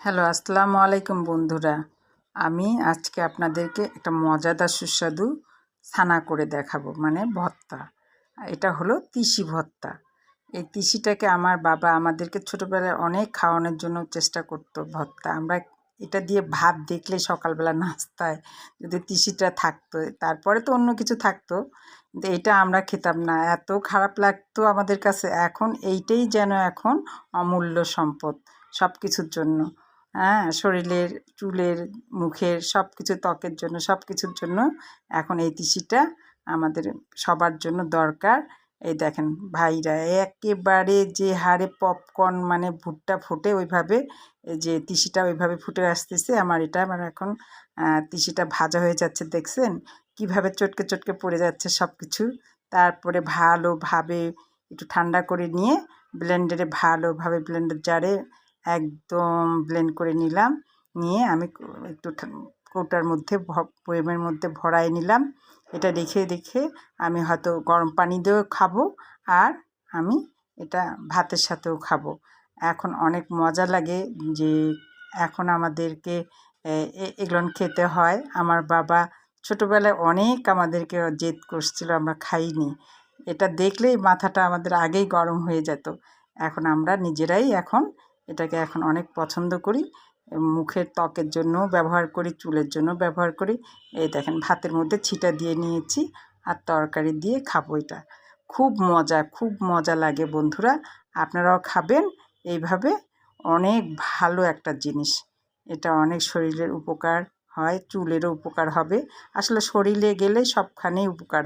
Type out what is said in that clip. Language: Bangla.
হ্যালো, আসসালামু আলাইকুম বন্ধুরা। আমি আজকে আপনাদেরকে একটা মজাদার সুস্বাদু ছানা করে দেখাবো মানে ভর্তা এটা হলো তিসি ভর্তা এই তিসিটাকে আমার বাবা আমাদেরকে ছোটোবেলায় অনেক খাওয়ানোর জন্য চেষ্টা করতো ভর্তা আমরা এটা দিয়ে ভাত দেখলে সকালবেলা নাস্তায় যদি তিসিটা থাকতো, তারপরে তো অন্য কিছু থাকতো, কিন্তু এটা আমরা খেতাম না। এত খারাপ লাগতো আমাদের কাছে। এখন এইটাই যেন এখন অমূল্য সম্পদ সব কিছুর জন্য। হ্যাঁ শরীরের, চুলের, মুখের সব কিছু ত্বকের জন্য সব কিছুর জন্য এখন এই তিসিটা আমাদের সবার জন্য দরকার। এই দেখেন ভাইরা একেবারে যে হারে পপকর্ন মানে ভুট্টা ফুটে ওইভাবে যে তিসিটা ওইভাবে ফুটে আসতেছে, আমার এটা আমার এখন তিসিটা ভাজা হয়ে যাচ্ছে, দেখছেন? কীভাবে চটকে চটকে পড়ে যাচ্ছে সব কিছু তারপরে ভালোভাবে একটু ঠান্ডা করে নিয়ে ব্লেন্ডারে ভালোভাবে ব্লেন্ডার জারে একদম ব্লেন্ড করে নিলাম। নিয়ে আমি একটু কৌটার মধ্যে বয়েমের মধ্যে ভরাই নিলাম। এটা রেখে রেখে আমি হয়তো গরম পানি দিয়েও খাব আর আমি এটা ভাতের সাথেও খাব। এখন অনেক মজা লাগে যে এখন আমাদেরকে এগুলো খেতে হয়। আমার বাবা ছোটোবেলায় অনেক আমাদেরকে জেদ করছিল, আমরা খাইনি। এটা দেখলেই মাথাটা আমাদের আগেই গরম হয়ে যেত। এখন আমরা নিজেরাই এখন এটাকে এখন অনেক পছন্দ করি। মুখের ত্বকের জন্যও ব্যবহার করি, চুলের জন্য ব্যবহার করি। এই দেখেন, ভাতের মধ্যে ছিটা দিয়ে নিয়েছি আর তরকারি দিয়ে খাব এটা। খুব মজা খুব মজা লাগে বন্ধুরা। আপনারাও খাবেন। এইভাবে অনেক ভালো একটা জিনিস। এটা অনেক শরীরের উপকার হয়, চুলেরও উপকার হবে। আসলে শরীরে গেলে সবখানেই উপকার